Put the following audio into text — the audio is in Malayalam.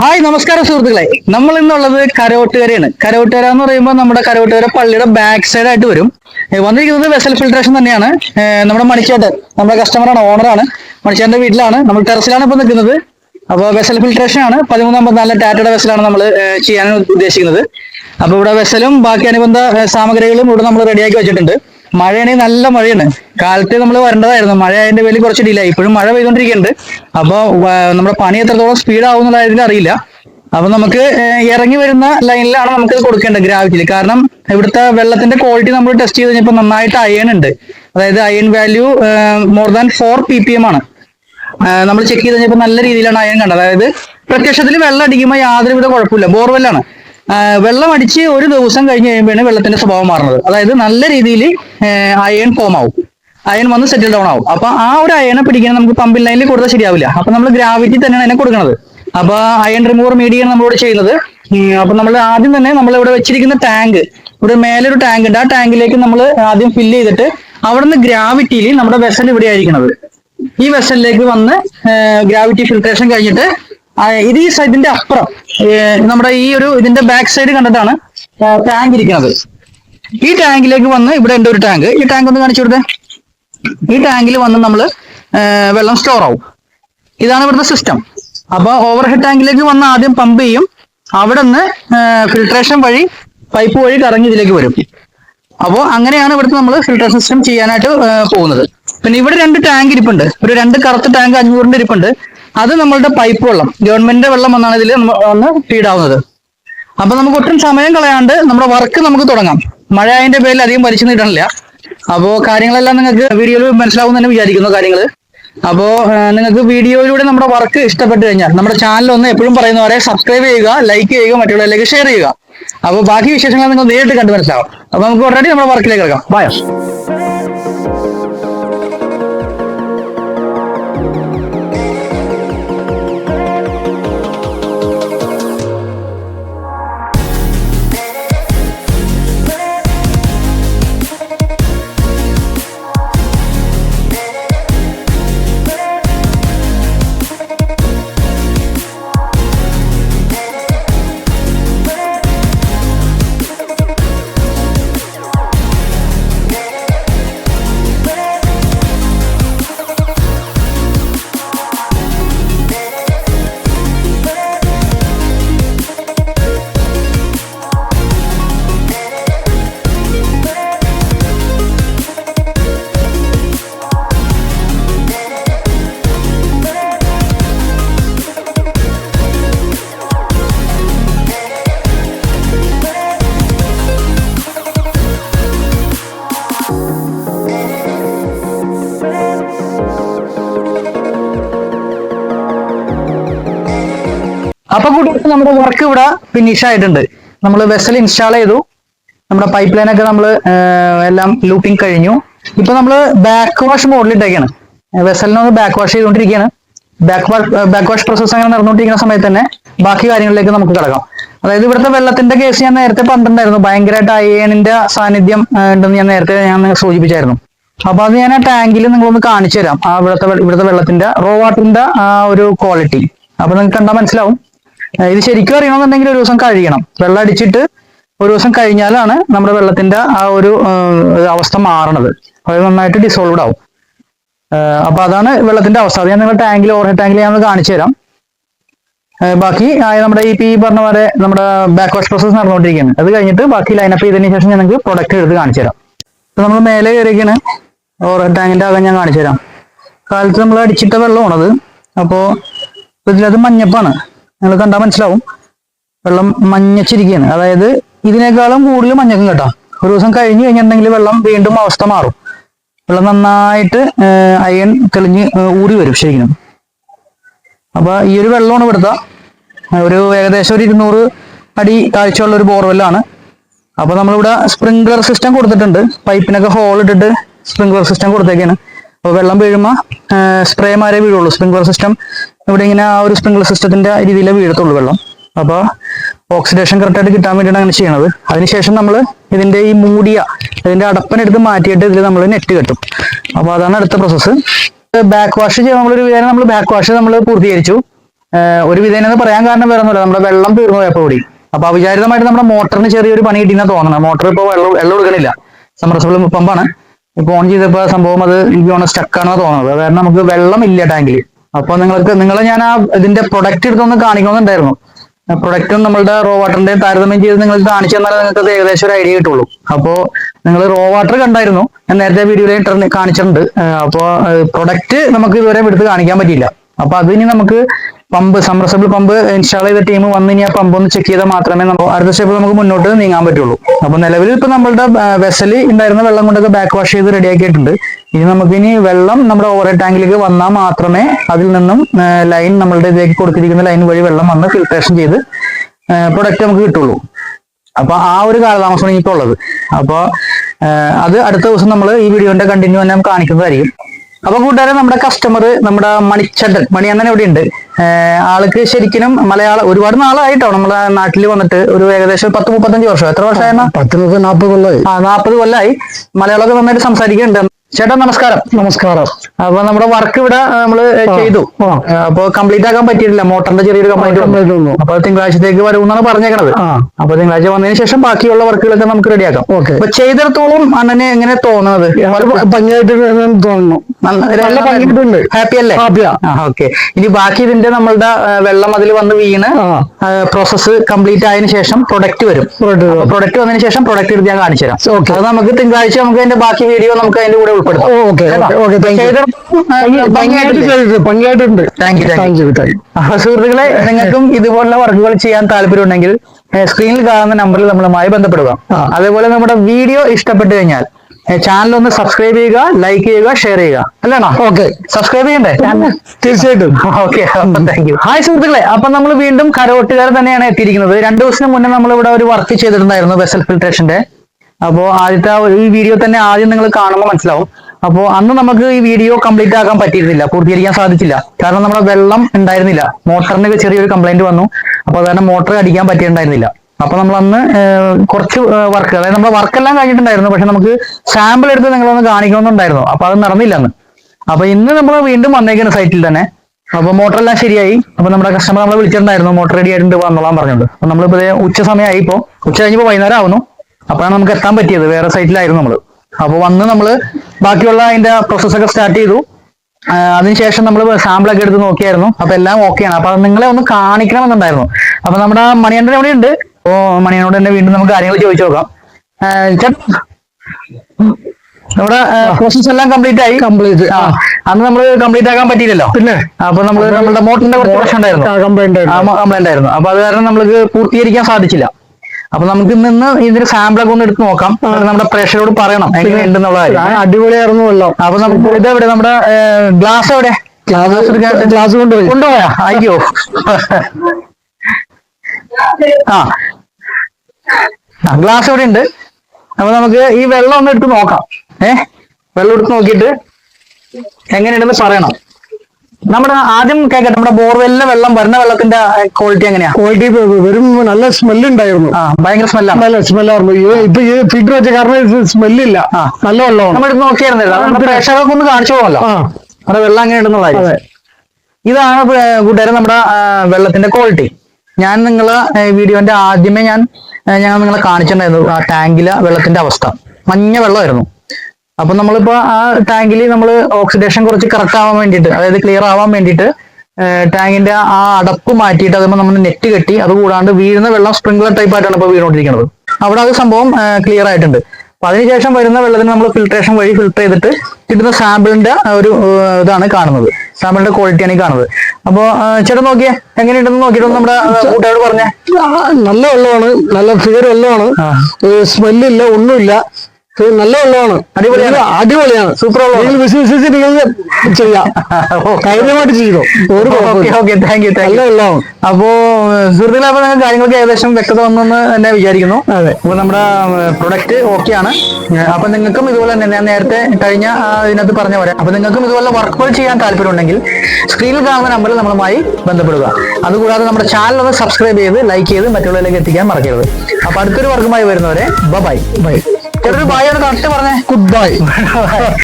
ഹായ് നമസ്കാരം സുഹൃത്തുക്കളെ. നമ്മൾ ഇന്നുള്ളത് കരോട്ടുകരയാണ്. കരോട്ടുകര എന്ന് പറയുമ്പോൾ നമ്മുടെ കരോട്ടുകര പള്ളിയുടെ ബാക്ക് സൈഡ് ആയിട്ട് വരും. വന്നിരിക്കുന്നത് വെസൽ ഫിൽട്രേഷൻ തന്നെയാണ്. നമ്മുടെ മണിച്ചേട്ടൻ നമ്മുടെ കസ്റ്റമറാണ് ഓണറാണ് മണിച്ചേട്ടന്റെ വീട്ടിലാണ്. നമ്മൾ ടെറസിലാണ് ഇപ്പൊ നിൽക്കുന്നത്. അപ്പോൾ വെസൽ ഫിൽട്രേഷൻ ആണ്. പതിമൂന്നാം പതിനാല് ടാറ്റയുടെ വെസലാണ് നമ്മൾ ചെയ്യാൻ ഉദ്ദേശിക്കുന്നത്. അപ്പോൾ ഇവിടെ വെസലും ബാക്കി അനുബന്ധ സാമഗ്രികളും ഇവിടെ നമ്മൾ റെഡിയാക്കി വെച്ചിട്ടുണ്ട്. മഴയാണെങ്കിൽ നല്ല മഴയാണ്. കാലത്ത് നമ്മൾ വരേണ്ടതായിരുന്നു. മഴ അതിന്റെ പേരിൽ കുറച്ച് ഡിലേ ഇപ്പോഴും മഴ പെയ്തുകൊണ്ടിരിക്കുന്നുണ്ട് അപ്പൊ നമ്മുടെ പണി എത്രത്തോളം സ്പീഡ് ആവും എന്നുള്ള അറിയില്ല. അപ്പൊ നമുക്ക് ഇറങ്ങി വരുന്ന ലൈനിലാണ് നമുക്ക് കൊടുക്കേണ്ടത് ഗ്രാവിറ്റിയിൽ കാരണം ഇവിടുത്തെ വെള്ളത്തിന്റെ ക്വാളിറ്റി നമ്മൾ ടെസ്റ്റ് ചെയ്ത് കഴിഞ്ഞപ്പോൾ നന്നായിട്ട് അയൺ ഉണ്ട്. അതായത് iron value more than four P P M ആണ് നമ്മൾ ചെക്ക് ചെയ്ത് കഴിഞ്ഞപ്പോൾ നല്ല രീതിയിലാണ് അയൺ കണ്ടത്. അതായത് പ്രത്യക്ഷത്തിൽ വെള്ളം അടിക്കുമ്പോൾ യാതൊരുവിധ കുഴപ്പമില്ല. ബോർവെല്ലാണ് വെള്ളം അടിച്ച് ഒരു ദിവസം കഴിഞ്ഞ് കഴിയുമ്പോഴാണ് വെള്ളത്തിന്റെ സ്വഭാവം മാറുന്നത്. അതായത് നല്ല രീതിയിൽ അയൺ ഫോം ആവും. അയൺ വന്ന് സെറ്റിൽ ഡൗൺ ആവും. അപ്പൊ ആ ഒരു അയണെ പിടിക്കാൻ നമുക്ക് പമ്പിൽ ലൈനിൽ കൊടുത്താൽ ശരിയാവില്ല. അപ്പൊ നമ്മൾ ഗ്രാവിറ്റി തന്നെയാണ് അതിനെ കൊടുക്കുന്നത് അപ്പൊ അയൺ റിമൂവർ മീഡിയാണ് നമ്മളിവിടെ ചെയ്യുന്നത്. അപ്പൊ നമ്മൾ ആദ്യം തന്നെ നമ്മൾ ഇവിടെ വെച്ചിരിക്കുന്ന ടാങ്ക് ഇവിടെ മേലെ ഒരു ടാങ്ക് ഉണ്ട്. ആ ടാങ്കിലേക്ക് നമ്മൾ ആദ്യം ഫില്ല് ചെയ്തിട്ട് അവിടെ നിന്ന് ഗ്രാവിറ്റിയിൽ നമ്മുടെ വെസൽ ഇവിടെ ആയിരിക്കുന്നത് ഈ വെസലിലേക്ക് വന്ന് ഗ്രാവിറ്റി ഫിൽട്രേഷൻ കഴിഞ്ഞിട്ട് ഇത് ഈ സൈഡിന്റെ അപ്പുറം. നമ്മുടെ ഈ ഒരു ഇതിന്റെ ബാക്ക് സൈഡ് കണ്ടിട്ടാണ് ടാങ്ക് ഇരിക്കുന്നത് ഈ ടാങ്കിലേക്ക് വന്ന് ഇവിടെ ഉണ്ട് ഒരു ടാങ്ക് ഈ ടാങ്ക് ഒന്ന് കാണിച്ചു കൊടുത്തേ. ഈ ടാങ്കിൽ വന്ന് നമ്മൾ വെള്ളം സ്റ്റോർ ആവും. ഇതാണ് ഇവിടുത്തെ സിസ്റ്റം അപ്പൊ ഓവർ ഹെഡ് ടാങ്കിലേക്ക് വന്ന് ആദ്യം പമ്പ് ചെയ്യും. അവിടെ നിന്ന് ഫിൽട്രേഷൻ വഴി പൈപ്പ് വഴി കറങ്ങി ഇതിലേക്ക് വരും. അപ്പോൾ അങ്ങനെയാണ് ഇവിടുത്തെ നമ്മൾ ഫിൽട്രേഷൻ സിസ്റ്റം ചെയ്യാനായിട്ട് പോകുന്നത്. പിന്നെ ഇവിടെ രണ്ട് ടാങ്ക് ഇരിപ്പുണ്ട്. ഒരു രണ്ട് കറുത്ത ടാങ്ക് അഞ്ഞൂറിന്റെ ഇരിപ്പുണ്ട്. അത് നമ്മളുടെ പൈപ്പ് വെള്ളം. ഗവൺമെന്റിന്റെ വെള്ളം വന്നാണ് ഇതിൽ വന്ന് ഫീഡാവുന്നത് അപ്പൊ നമുക്ക് ഒട്ടും സമയം കളയാണ്ട് നമ്മുടെ വർക്ക് നമുക്ക് തുടങ്ങാം. മഴ അതിന്റെ പേരിൽ അധികം വലിച്ചു നീട്ടണില്ല അപ്പോ കാര്യങ്ങളെല്ലാം നിങ്ങൾക്ക് വീഡിയോയിൽ മനസ്സിലാവും തന്നെ വിചാരിക്കുന്നു കാര്യങ്ങൾ അപ്പോ നിങ്ങൾക്ക് വീഡിയോയിലൂടെ നമ്മുടെ വർക്ക് ഇഷ്ടപ്പെട്ടു കഴിഞ്ഞാൽ നമ്മുടെ ചാനൽ ഒന്ന് എപ്പോഴും പറയുന്ന പോലെ സബ്സ്ക്രൈബ് ചെയ്യുക ലൈക്ക് ചെയ്യുക മറ്റുള്ളവരിലേക്ക് ഷെയർ ചെയ്യുക. അപ്പോൾ ബാക്കി വിശേഷങ്ങൾ നിങ്ങൾ നേരിട്ട് കണ്ടു മനസ്സിലാവും. അപ്പൊ നമുക്ക് ഓൾറെഡി നമ്മുടെ വർക്കിലേക്ക് ഇറങ്ങാം. ബായോ നമ്മുടെ വർക്ക് ഇവിടെ ഫിനിഷ് ആയിട്ടുണ്ട്. നമ്മൾ വെസൽ ഇൻസ്റ്റാൾ ചെയ്തു. നമ്മുടെ പൈപ്പ് ലൈൻ ഒക്കെ നമ്മൾ എല്ലാം ലൂപ്പിംഗ് കഴിഞ്ഞു. ഇപ്പൊ നമ്മൾ ബാക്ക് വാഷ് മോഡിലിട്ടേക്കാണ് വെസലിനെ ഒന്ന് ബാക്ക് വാഷ് ചെയ്തുകൊണ്ടിരിക്കുകയാണ് back wash back wash process അങ്ങനെ നടന്നുകൊണ്ടിരിക്കുന്ന സമയത്ത് തന്നെ ബാക്കി കാര്യങ്ങളിലേക്ക് നമുക്ക് കിടക്കാം. അതായത് ഇവിടുത്തെ വെള്ളത്തിന്റെ കേസ് ഞാൻ നേരത്തെ പറഞ്ഞിട്ടുണ്ടായിരുന്നു. ഭയങ്കരമായിട്ട് അയണിന്റെ സാന്നിധ്യം ഉണ്ടെന്ന് ഞാൻ നേരത്തെ ഞാൻ സൂചിപ്പിച്ചായിരുന്നു. അപ്പൊ അത് ഞാൻ ആ ടാങ്കിൽ നിങ്ങളൊന്ന് കാണിച്ചു തരാം ആ ഇവിടുത്തെ ഇവിടുത്തെ വെള്ളത്തിന്റെ റോ വാട്ടറിന്റെ ആ ഒരു ക്വാളിറ്റി അപ്പൊ നിങ്ങൾക്ക് കണ്ടാൽ മനസ്സിലാവും. ഇത് ശരിക്കും അറിയണമെന്നുണ്ടെങ്കിൽ ഒരു ദിവസം കഴിയണം. വെള്ളം അടിച്ചിട്ട് ഒരു ദിവസം കഴിഞ്ഞാലാണ് നമ്മുടെ വെള്ളത്തിന്റെ ആ ഒരു അവസ്ഥ മാറണത്. അത് നന്നായിട്ട് ഡിസോൾവ്ഡ് ആവും. അപ്പൊ അതാണ് വെള്ളത്തിന്റെ അവസ്ഥ. അത് ഞാൻ നിങ്ങൾ ടാങ്കിൽ ഓവർ ടാങ്കിൽ ഞാൻ കാണിച്ചു തരാം. ബാക്കി നമ്മുടെ ഈ പി പറഞ്ഞ പോലെ നമ്മുടെ ബാക്ക് വാഷ് പ്രോസസ് നടന്നുകൊണ്ടിരിക്കുകയാണ്. അത് കഴിഞ്ഞിട്ട് ബാക്കി ലൈനപ്പ് ചെയ്തതിന് ശേഷം ഞാൻ നിങ്ങൾക്ക് പ്രൊഡക്റ്റ് എടുത്ത് കാണിച്ചു തരാം. ഇപ്പൊ നമ്മൾ മേലെ കയറിയിരിക്കുന്നത് ഓവർ ടാങ്കിന്റെ അകം ഞാൻ കാണിച്ചു തരാം. കാലത്ത് നമ്മൾ അടിച്ചിട്ട വെള്ളമാണത്. അപ്പോ ഇതിലത് മഞ്ഞപ്പാണ്. നിങ്ങൾ കണ്ടാൽ മനസ്സിലാവും. വെള്ളം മഞ്ഞച്ചിരിക്കുകയാണ്. അതായത് ഇതിനേക്കാളും കൂടുതൽ മഞ്ഞക്കും കേട്ടോ. ഒരു ദിവസം കഴിഞ്ഞ് കഴിഞ്ഞിട്ടുണ്ടെങ്കിൽ വെള്ളം വീണ്ടും അവസ്ഥ മാറും. വെള്ളം നന്നായിട്ട് അയൺ തെളിഞ്ഞ് ഊറി വരും ശരിക്കും. അപ്പൊ ഈ ഒരു വെള്ളമാണ് ഇവിടുത്തെ ഒരു ഏകദേശം ഒരു ഇരുന്നൂറ് അടി താഴ്ചയുള്ള ഒരു ബോർവെല്ലാണ്. അപ്പൊ നമ്മളിവിടെ സ്പ്രിംഗ്ലർ സിസ്റ്റം കൊടുത്തിട്ടുണ്ട്. പൈപ്പിനൊക്കെ ഹോൾ ഇട്ടിട്ട് സ്പ്രിംഗ്ലർ സിസ്റ്റം കൊടുത്തേക്കാണ്. അപ്പോൾ വെള്ളം വീഴുമ്പോൾ സ്പ്രേ മാരേ വീഴുള്ളൂ. സ്പ്രിംഗ്ലർ സിസ്റ്റം ഇവിടെ ഇങ്ങനെ ആ ഒരു സ്പ്രിംഗ്ലർ സിസ്റ്റത്തിന്റെ രീതിയിലേ വീഴത്തുള്ളൂ വെള്ളം. അപ്പോൾ ഓക്സിഡേഷൻ കറക്റ്റായിട്ട് കിട്ടാൻ വേണ്ടിയാണ് അങ്ങനെ ചെയ്യണത്. അതിനുശേഷം നമ്മൾ ഇതിന്റെ ഈ മൂടിയ ഇതിന്റെ അടപ്പനെടുത്ത് മാറ്റിയിട്ട് ഇതിൽ നമ്മൾ നെറ്റ് കെട്ടും. അപ്പോൾ അതാണ് അടുത്ത പ്രോസസ്സ് ബാക്ക് വാഷ് ചെയ്യാൻ നമ്മളൊരു വിധേന നമ്മൾ ബാക്ക് വാഷ് നമ്മൾ പൂർത്തീകരിച്ചു. ഒരു വിധേന എന്ന് പറയാൻ കാരണം വേറെ ഒന്നുമില്ല നമ്മുടെ വെള്ളം തീർന്നു പോയപ്പോ കൂടി അപ്പൊ അവിചാരിതമായിട്ട് നമ്മുടെ മോട്ടറിന് ചെറിയൊരു പണി കിട്ടിയെന്ന് തോന്നണം. മോട്ടർ ഇപ്പൊ വെള്ളം വെള്ളം എടുക്കണില്ല. സമ്മർസബിൾ പമ്പാണ് ഇപ്പൊ ഓൺ ചെയ്തപ്പോ സംഭവം അത് എനിക്ക് ഓണം സ്റ്റക്കാണെന്ന് തോന്നുന്നത് കാരണം നമുക്ക് വെള്ളം ഇല്ല ടാങ്കിൽ അപ്പൊ നിങ്ങൾക്ക് നിങ്ങളെ ഞാൻ ആ ഇതിന്റെ പ്രൊഡക്റ്റ് എടുത്തൊന്ന് കാണിക്കണമെന്നുണ്ടായിരുന്നു. പ്രൊഡക്റ്റും നമ്മളുടെ റോ വാട്ടറിന്റെയും താരതമ്യം ചെയ്ത് നിങ്ങൾ കാണിച്ചു തന്നാലേ നിങ്ങൾക്ക് അത് ഏകദേശം ഒരു ഐഡിയ കിട്ടുള്ളൂ. അപ്പോ നിങ്ങൾ റോ വാട്ടർ കണ്ടായിരുന്നു. ഞാൻ നേരത്തെ വീഡിയോയിൽ കാണിച്ചിട്ടുണ്ട്. അപ്പോൾ പ്രൊഡക്റ്റ് നമുക്ക് ഇതുവരെ എടുത്ത് കാണിക്കാൻ പറ്റിയില്ല. അപ്പൊ അതിനി നമുക്ക് പമ്പ് സമ്മർസബിൾ പമ്പ് ഇൻസ്റ്റാൾ ചെയ്ത ടീം വന്ന് ഇനി ആ പമ്പ് ഒന്ന് ചെക്ക് ചെയ്താൽ മാത്രമേ നമുക്ക് അടുത്ത സ്റ്റെപ്പ് നമുക്ക് മുന്നോട്ട് നീങ്ങാൻ പറ്റുള്ളൂ. അപ്പൊ നിലവിൽ ഇപ്പൊ നമ്മളുടെ വെസലി ഉണ്ടായിരുന്ന വെള്ളം കൊണ്ടൊക്കെ ബാക്ക് വാഷ് ചെയ്ത് റെഡിയാക്കിയിട്ടുണ്ട് ഇനി നമുക്കിനി വെള്ളം നമ്മുടെ ഓവർ ടാങ്കിലേക്ക് വന്നാൽ മാത്രമേ അതിൽ നിന്നും ലൈൻ നമ്മളുടെ ഇതിലേക്ക് കൊടുത്തിരിക്കുന്ന ലൈൻ വഴി വെള്ളം വന്ന് ഫിൽട്രേഷൻ ചെയ്ത് പ്രൊഡക്റ്റ് നമുക്ക് കിട്ടുള്ളൂ. അപ്പൊ ആ ഒരു കാലതാമസമാണ് ഇനിയിപ്പോ ഉള്ളത്. അപ്പൊ അത് അടുത്ത ദിവസം നമ്മൾ ഈ വീഡിയോന്റെ കണ്ടിന്യൂ തന്നെ കാണിക്കുന്നതായിരിക്കും. അപ്പൊ കൂട്ടുകാരെ നമ്മുടെ കസ്റ്റമർ നമ്മുടെ മണിച്ചട്ടൻ മണിയണ്ണൻ ഇവിടെ ഉണ്ട് ആൾക്ക് ശരിക്കും മലയാളം ഒരുപാട് നാളായിട്ടോ നമ്മുടെ നാട്ടിൽ വന്നിട്ട് ഒരു ഏകദേശം പത്ത് മുപ്പത്തഞ്ച് വർഷം. എത്ര വർഷമായിരുന്നു പത്ത് മുപ്പത് നാൽപ്പത് കൊല്ലമായി ആ നാൽപ്പത് കൊല്ലായി. മലയാളമൊക്കെ നന്നായിട്ട് സംസാരിക്കുന്നുണ്ട്. ചേട്ടാ നമസ്കാരം. നമസ്കാരം. അപ്പൊ നമ്മുടെ വർക്ക് ഇവിടെ നമ്മൾ ചെയ്തു. അപ്പൊ കംപ്ലീറ്റ് ആക്കാൻ പറ്റിയിട്ടില്ല. മോട്ടറിന്റെ ചെറിയൊരു കംപ്ലൈന്റ് വന്നു. അപ്പൊ തിങ്കളാഴ്ചത്തേക്ക് വരുമെന്നാണ് പറഞ്ഞേക്കണത്. ആ. അപ്പൊ തിങ്കളാഴ്ച വന്നതിന് ശേഷം ബാക്കിയുള്ള വർക്കുകളൊക്കെ നമുക്ക് റെഡിയാക്കാം ഓക്കെ. അപ്പൊ ചെയ്തിടത്തോളം അണ്ണനെ എങ്ങനെ തോന്നുന്നത്? തോന്നുന്നു. നല്ല ഭംഗിയായിട്ടുണ്ട്. ഹാപ്പി അല്ലേ? ഓക്കെ. ഇനി ബാക്കി ഇതിന്റെ നമ്മളുടെ വെള്ളം അതിൽ വന്ന് വീണ് പ്രോസസ്സ് കംപ്ലീറ്റ് ആയതിനു ശേഷം പ്രൊഡക്റ്റ് വരും. പ്രൊഡക്റ്റ് വന്നതിന് ശേഷം പ്രൊഡക്റ്റ് എടുത്ത് ഞാൻ കാണിച്ചു തരാം. അത് നമുക്ക് തിങ്കളാഴ്ച നമുക്ക് അതിന്റെ ബാക്കി വീഡിയോ നമുക്ക് അതിന്റെ കൂടെ ഉൾപ്പെടുത്താം. അപ്പൊ സുഹൃത്തുക്കളെ നിങ്ങൾക്കും ഇതുപോലുള്ള വർക്കുകൾ ചെയ്യാൻ താല്പര്യമുണ്ടെങ്കിൽ സ്ക്രീനിൽ കാണുന്ന നമ്പറിൽ നമ്മളുമായി ബന്ധപ്പെടുക. അതേപോലെ നമ്മുടെ വീഡിയോ ഇഷ്ടപ്പെട്ടു കഴിഞ്ഞാൽ ചാനൽ ഒന്ന് സബ്സ്ക്രൈബ് ചെയ്യുക ലൈക്ക് ചെയ്യുക ഷെയർ ചെയ്യുക. അല്ലേണോ? ഓക്കെ സബ്സ്ക്രൈബ് ചെയ്യണ്ടേ? തീർച്ചയായിട്ടും. ഓക്കെ താങ്ക് യു ഹായ് സുഹൃത്തുക്കളെ അപ്പൊ നമ്മൾ വീണ്ടും കരോട്ടുകാർ തന്നെയാണ് എത്തിയിരിക്കുന്നത്. രണ്ടു ദിവസത്തിന് മുന്നേ നമ്മൾ ഇവിടെ ഒരു വർക്ക് ചെയ്തിട്ടുണ്ടായിരുന്നു വെസൽ ഫിൽട്രേഷന്റെ അപ്പോ ആദ്യത്തെ ആ ഈ വീഡിയോ തന്നെ ആദ്യം നിങ്ങൾ കാണുമ്പോൾ മനസ്സിലാവും. അപ്പോൾ അന്ന് നമുക്ക് ഈ വീഡിയോ കംപ്ലീറ്റ് ആക്കാൻ പറ്റിയിരുന്നില്ല പൂർത്തീകരിക്കാൻ സാധിച്ചില്ല. കാരണം നമ്മുടെ വെള്ളം ഉണ്ടായിരുന്നില്ല. മോട്ടറിന് ചെറിയൊരു കംപ്ലൈന്റ് വന്നു. അപ്പോൾ അതുകാരണം മോട്ടർ അടിക്കാൻ പറ്റിയിട്ടുണ്ടായിരുന്നില്ല. അപ്പൊ നമ്മൾ അന്ന് കുറച്ച് വർക്ക് അതായത് നമ്മുടെ വർക്കെല്ലാം കഴിഞ്ഞിട്ടുണ്ടായിരുന്നു. പക്ഷെ നമുക്ക് സാമ്പിൾ എടുത്ത് നിങ്ങളൊന്ന് കാണിക്കണമെന്നുണ്ടായിരുന്നു. അപ്പൊ അത് നടന്നില്ല അന്ന് അപ്പൊ ഇന്ന് നമ്മൾ വീണ്ടും വന്നേക്കുന്ന സൈറ്റിൽ തന്നെ. അപ്പൊ മോട്ടർ എല്ലാം ശരിയായി. അപ്പൊ നമ്മുടെ കസ്റ്റമർ നമ്മളെ വിളിച്ചിട്ടുണ്ടായിരുന്നു. മോട്ടർ റെഡി ആയിട്ടുണ്ട് വന്നോളാൻ പറഞ്ഞുണ്ട് അപ്പൊ നമ്മളിപ്പോ ഉച്ച സമയമായി ഇപ്പോ. ഉച്ച കഴിഞ്ഞപ്പോ വൈകുന്നേരം ആവുന്നു. അപ്പോഴാണ് നമുക്ക് എത്താൻ പറ്റിയത്. വേറെ സൈറ്റിലായിരുന്നു നമ്മൾ. അപ്പൊ വന്ന് നമ്മൾ ബാക്കിയുള്ള അതിന്റെ പ്രോസസ് ഒക്കെ സ്റ്റാർട്ട് ചെയ്തു. അതിനുശേഷം നമ്മൾ സാമ്പിളൊക്കെ എടുത്ത് നോക്കിയായിരുന്നു. അപ്പൊ എല്ലാം ഓക്കെയാണ് അപ്പൊ നിങ്ങളെ ഒന്ന് കാണിക്കണം കാണിക്കണമെന്നുണ്ടായിരുന്നു. അപ്പൊ നമ്മുടെ മണിയണ്ടൻ എവിടെയുണ്ട്? അപ്പോ മണിയനോട് തന്നെ വീണ്ടും നമുക്ക് കാര്യങ്ങൾ ചോദിച്ചു നോക്കാം. ചേട്ടാ നമ്മുടെ പ്രോസസ് എല്ലാം കംപ്ലീറ്റ് ആയി. കംപ്ലീറ്റ് അന്ന് നമ്മൾ കംപ്ലീറ്റ് ആക്കാൻ പറ്റിയില്ലല്ലോ. പിന്നെ? അപ്പൊ നമ്മൾ നമ്മുടെ മോട്ടറിന്റെ കുറച്ച് പ്രശ്നം ഉണ്ടായിരുന്നു. കംപ്ലൈന്റ് ആയിരുന്നു അപ്പൊ അത് കാരണം നമ്മൾക്ക് പൂർത്തീകരിക്കാൻ സാധിച്ചില്ല. അപ്പൊ നമുക്ക് നിന്ന് ഇതിന്റെ സാമ്പിളൊക്കെ ഒന്ന് എടുത്ത് നോക്കാം. നമ്മുടെ പ്രേക്ഷകരോട് പറയണം. എങ്ങനെയുണ്ടെന്നുള്ള കാര്യം. അടിപൊളിയായിരുന്നു അപ്പൊ നമുക്ക് ഇത് എവിടെ? നമ്മുടെ ഗ്ലാസ് എവിടെ? ഗ്ലാസ് ഗ്ലാസ് കൊണ്ടുപോയി. കൊണ്ടുപോയാ? അയ്യോ. ആ. ഗ്ലാസ് ഇവിടെ ഉണ്ട് അപ്പൊ നമുക്ക് ഈ വെള്ളം ഒന്ന് എടുത്ത് നോക്കാം. ഏ? വെള്ളം എടുത്ത് നോക്കിയിട്ട് എങ്ങനെയുണ്ടെന്ന് പറയണം. നമ്മുടെ ആദ്യം കേക്കട്ടെ നമ്മുടെ ബോർവെല്ലിലെ വെള്ളം വരുന്ന വെള്ളത്തിന്റെ ക്വാളിറ്റി എങ്ങനെയാ? ക്വാളിറ്റി വരും നല്ല സ്മെല്ല് ഉണ്ടായിരുന്നു. ഭയങ്കര സ്മെല്ലാണ് നല്ല സ്മെല്ലായിരുന്നു ഇപ്പൊ ഈ ഫിൽറ്റർ വെച്ച കാരണം സ്മെല്ലില്ല ആ. നല്ല വെള്ളമാണ്. നമ്മൾ നോക്കിയായിരുന്നില്ല. പ്രേക്ഷകർക്ക് ഒന്ന് കാണിച്ചു പോകാമല്ലോ. നമ്മുടെ വെള്ളം എങ്ങനെയുണ്ടെന്നുള്ള ഇതാണ് കൂട്ടുകാരെ നമ്മുടെ വെള്ളത്തിന്റെ ക്വാളിറ്റി ഞാൻ നിങ്ങളെ വീഡിയോന്റെ ആദ്യമേ ഞാൻ ഞാൻ നിങ്ങളെ കാണിച്ചിട്ടുണ്ടായിരുന്നു ആ ടാങ്കിലെ വെള്ളത്തിന്റെ അവസ്ഥ. മഞ്ഞ വെള്ളമായിരുന്നു. അപ്പൊ നമ്മളിപ്പോ ആ ടാങ്കിൽ നമ്മൾ ഓക്സിഡേഷൻ കുറച്ച് കറക്റ്റ് ആവാൻ വേണ്ടിയിട്ട് അതായത് ക്ലിയർ ആവാൻ വേണ്ടിയിട്ട് ടാങ്കിന്റെ ആ അടപ്പ് മാറ്റിയിട്ട് അതുമ്പോൾ നമ്മൾ നെറ്റ് കെട്ടി അത് കൂടാണ്ട് വീഴുന്ന വെള്ളം സ്പ്രിംഗ്ലർ ടൈപ്പ് ആയിട്ടാണ് ഇപ്പോൾ വീണുകൊണ്ടിരിക്കുന്നത്. അവിടെ അത് സംഭവം ക്ലിയർ ആയിട്ടുണ്ട്. അപ്പൊ അതിനുശേഷം വരുന്ന വെള്ളത്തിന് നമ്മൾ ഫിൽട്രേഷൻ വഴി ഫിൽട്ടർ ചെയ്തിട്ട് കിട്ടുന്ന സാമ്പിളിന്റെ ഒരു ഇതാണ് കാണുന്നത്. സാമ്പിളിന്റെ ക്വാളിറ്റിയാണ് ഈ കാണുന്നത്. അപ്പോ ചേട്ടൻ നോക്കിയേ? എങ്ങനെയുണ്ടെന്ന് നോക്കിയിട്ട് നമ്മുടെ കൂട്ടുകാരോട് പറഞ്ഞേ. നല്ല വെള്ളമാണ്. നല്ല ഫിഗർ വെള്ളമാണ്. സ്മെല്ലില്ല ഒന്നുമില്ല. നല്ല വെള്ളമാണ്. അടിപൊളിയാണ്. അടിപൊളിയാണ്. സൂപ്പർ വെള്ളം. നിങ്ങൾ വിശ്വസിച്ച് നിങ്ങൾ ചെയ്യാം. ധൈര്യമായിട്ട് ചെയ്തോ. ഒരു ഓക്കെ. ഓക്കെ താങ്ക് യു നല്ല വെള്ളമാണ്. അപ്പോ സുഹൃത്തുക്കളെ അപ്പൊ നിങ്ങൾക്ക് കാര്യങ്ങൾക്ക് ഏകദേശം വ്യക്തത വന്നെന്ന് തന്നെ വിചാരിക്കുന്നു. അതെ. അപ്പൊ നമ്മുടെ പ്രൊഡക്റ്റ് ഓക്കെയാണ് അപ്പൊ നിങ്ങൾക്കും ഇതുപോലെ തന്നെ ഞാൻ നേരത്തെ കഴിഞ്ഞ ഇതിനകത്ത് പറഞ്ഞ പോലെ അപ്പൊ നിങ്ങൾക്കും ഇതുപോലെ വർക്കുകൾ ചെയ്യാൻ താല്പര്യമുണ്ടെങ്കിൽ സ്ക്രീനിൽ കാണുന്ന നമ്പറിൽ നമ്മളുമായി ബന്ധപ്പെടുക. അതുകൂടാതെ നമ്മുടെ ചാനൽ ഒന്ന് സബ്സ്ക്രൈബ് ചെയ്ത് ലൈക്ക് ചെയ്ത് മറ്റുള്ളവരിലേക്ക് എത്തിക്കാൻ മറക്കരുത്. അപ്പൊ അടുത്തൊരു വർക്കുമായി വരുന്നവരെ ബൈ ബൈ ചെറിയൊരു ബായാണ് കറക്റ്റ് പറഞ്ഞേ. Good bye